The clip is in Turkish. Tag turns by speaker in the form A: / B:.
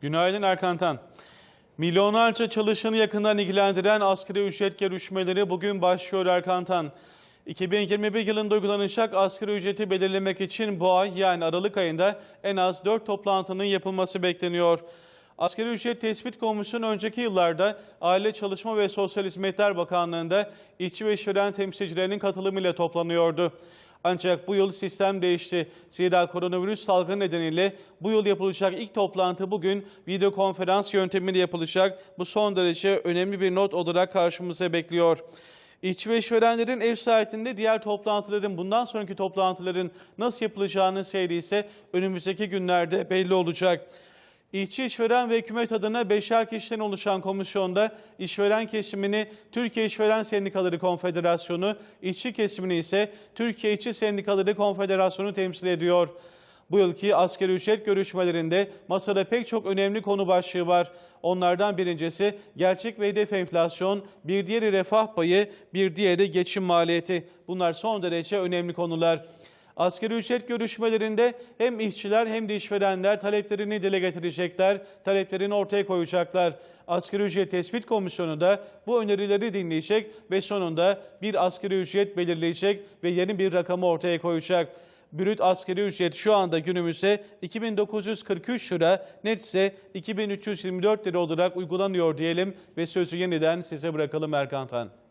A: Günaydın Erkan Tan. Milyonlarca çalışanı yakından ilgilendiren asgari ücret görüşmeleri bugün başlıyor Erkan Tan. 2021 yılında uygulanacak asgari ücreti belirlemek için bu ay yani Aralık ayında en az 4 toplantının yapılması bekleniyor. Asgari ücret tespit komisyonu önceki yıllarda Aile Çalışma ve Sosyal Hizmetler Bakanlığı'nda işçi ve işveren temsilcilerinin katılımıyla toplanıyordu. Ancak bu yıl sistem değişti. Zira koronavirüs salgını nedeniyle bu yıl yapılacak ilk toplantı bugün video konferans yöntemiyle yapılacak. Bu son derece önemli bir not olarak karşımıza bekliyor. İşçi ve işverenlerin ev sahipliğinde diğer toplantıların bundan sonraki toplantıların nasıl yapılacağının seyri ise önümüzdeki günlerde belli olacak. İşçi, işveren ve hükümet adına beşer kişiden oluşan komisyonda işveren kesimini Türkiye İşveren Sendikaları Konfederasyonu, işçi kesimini ise Türkiye İşçi Sendikaları Konfederasyonu temsil ediyor. Bu yılki asgari ücret görüşmelerinde masada pek çok önemli konu başlığı var. Onlardan birincisi gerçek ve hedef enflasyon, bir diğeri refah payı, bir diğeri geçim maliyeti. Bunlar son derece önemli konular. Asgari ücret görüşmelerinde hem işçiler hem de işverenler taleplerini dile getirecekler, taleplerini ortaya koyacaklar. Asgari ücret tespit komisyonu da bu önerileri dinleyecek ve sonunda bir asgari ücret belirleyecek ve yeni bir rakamı ortaya koyacak. Brüt asgari ücret şu anda günümüzde 2943 lira, netse 2324 lira olarak uygulanıyor diyelim ve sözü yeniden size bırakalım Erkan Tan.